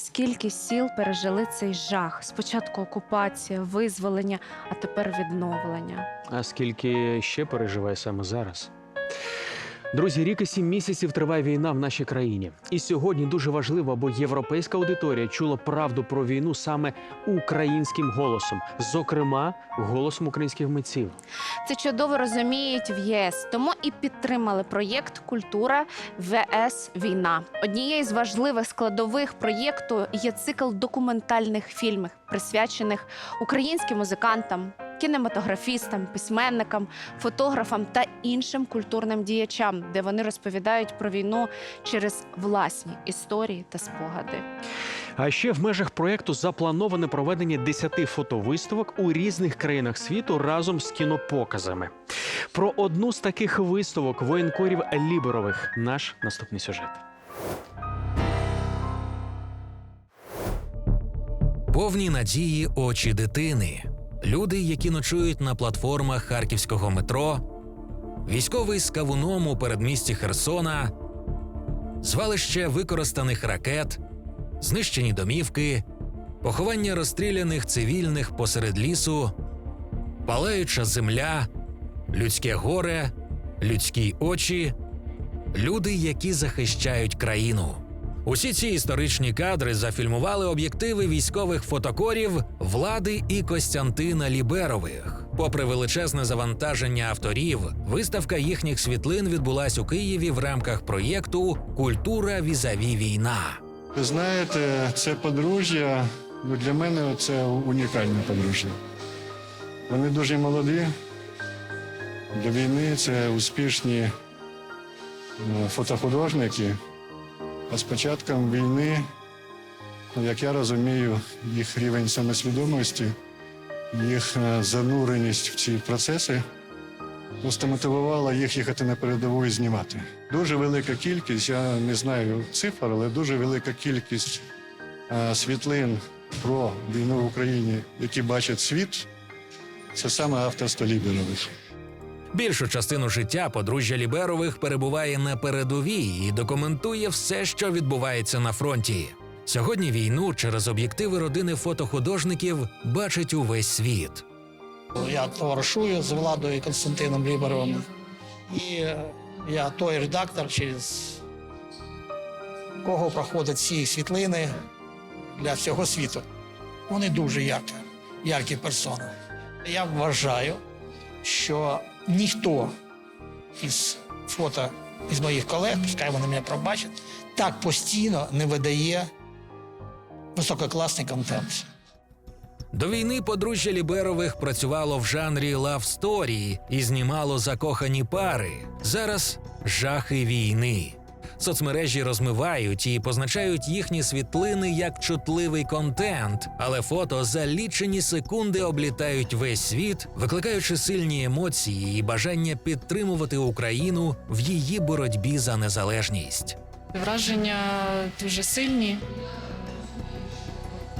скільки сіл пережили цей жах. Спочатку окупація, визволення, а тепер відновлення. А скільки ще переживає саме зараз? Друзі, рік і сім місяців триває війна в нашій країні. І сьогодні дуже важливо, аби європейська аудиторія чула правду про війну саме українським голосом, зокрема, голосом українських митців. Це чудово розуміють в ЄС, тому і підтримали проєкт Культура ВС Війна. Однією з важливих складових проєкту є цикл документальних фільмів, присвячених українським музикантам, кінематографістам, письменникам, фотографам та іншим культурним діячам, де вони розповідають про війну через власні історії та спогади. А ще в межах проєкту заплановане проведення 10 фотовиставок у різних країнах світу разом з кінопоказами. Про одну з таких виставок воєнкорів Ліберових наш наступний сюжет. Повні надії очі дитини, люди, які ночують на платформах харківського метро, військовий з кавуном у передмісті Херсона, звалище використаних ракет, знищені домівки, поховання розстріляних цивільних посеред лісу, палаюча земля, людське горе, людські очі, люди, які захищають країну. Усі ці історичні кадри зафільмували об'єктиви військових фотокорів влади і Костянтина Ліберових. Попри величезне завантаження авторів, виставка їхніх світлин відбулась у Києві в рамках проєкту Культура візаві війна. Ви знаєте, це подружжя ну, для мене це унікальне подружжя. Вони дуже молоді. Для війни це успішні е, фотохудожники. А з початком війни, ну, як я розумію, їх рівень самосвідомості, їх е, зануреність в ці процеси просто мотивувала їх їхати на передову і знімати. Дуже велика кількість, я не знаю цифр, але дуже велика кількість е, світлин про війну в Україні, які бачить світ, це саме авторство Ліберових. Більшу частину життя подружжя Ліберових перебуває на передовій і документує все, що відбувається на фронті. Сьогодні війну через об'єктиви родини фотохудожників бачить увесь світ. Я товаришую з Владою Константином Ліберовим. І я той редактор, через кого проходять ці світлини для всього світу. Вони дуже яркі, яркі персони. Я вважаю, що ніхто із фото із моїх колег, пускай вони мене пробачать, так постійно не видає висококласний контент. До війни подружжя Ліберових працювало в жанрі лав сторі і знімало закохані пари. Зараз жахи війни. Соцмережі розмивають і позначають їхні світлини як чутливий контент, але фото за лічені секунди облітають весь світ, викликаючи сильні емоції і бажання підтримувати Україну в її боротьбі за незалежність. Враження дуже сильні.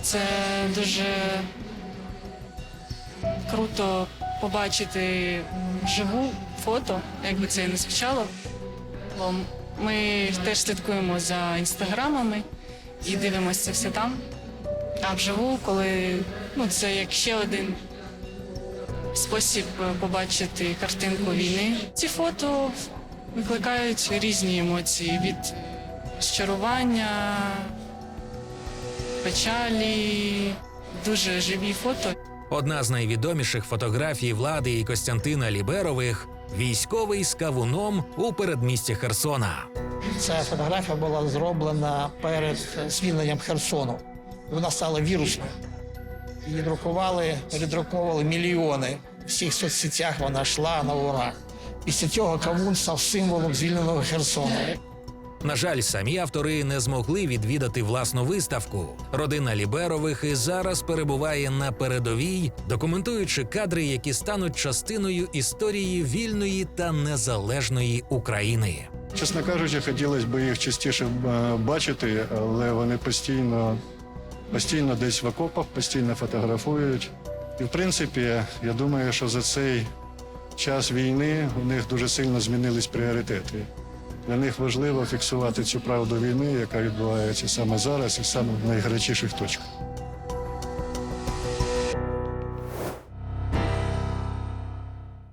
Це дуже круто побачити живу фото, як би це і не звучало. Ми теж слідкуємо за інстаграмами і дивимося все там. А вживу, коли ну, це як ще один спосіб побачити картинку війни. Ці фото викликають різні емоції від розчарування, печалі, дуже живі фото. Одна з найвідоміших фотографій влади і Костянтина Ліберових військовий з кавуном у передмісті Херсона. Ця фотографія була зроблена перед звільненням Херсону. Вона стала вірусною. Її друкували, передруковували мільйони. В всіх соцсетях вона йшла на ура. Після цього Кавун став символом звільненого Херсону. На жаль, самі автори не змогли відвідати власну виставку. Родина Ліберових і зараз перебуває на передовій, документуючи кадри, які стануть частиною історії вільної та незалежної України. Чесно кажучи, хотілося б їх частіше е, бачити, але вони постійно, постійно десь в окопах, постійно фотографують. І в принципі, я думаю, що за цей час війни у них дуже сильно змінились пріоритети. Для них важливо фіксувати цю правду війни, яка відбувається саме зараз і саме в найгарячіших точках.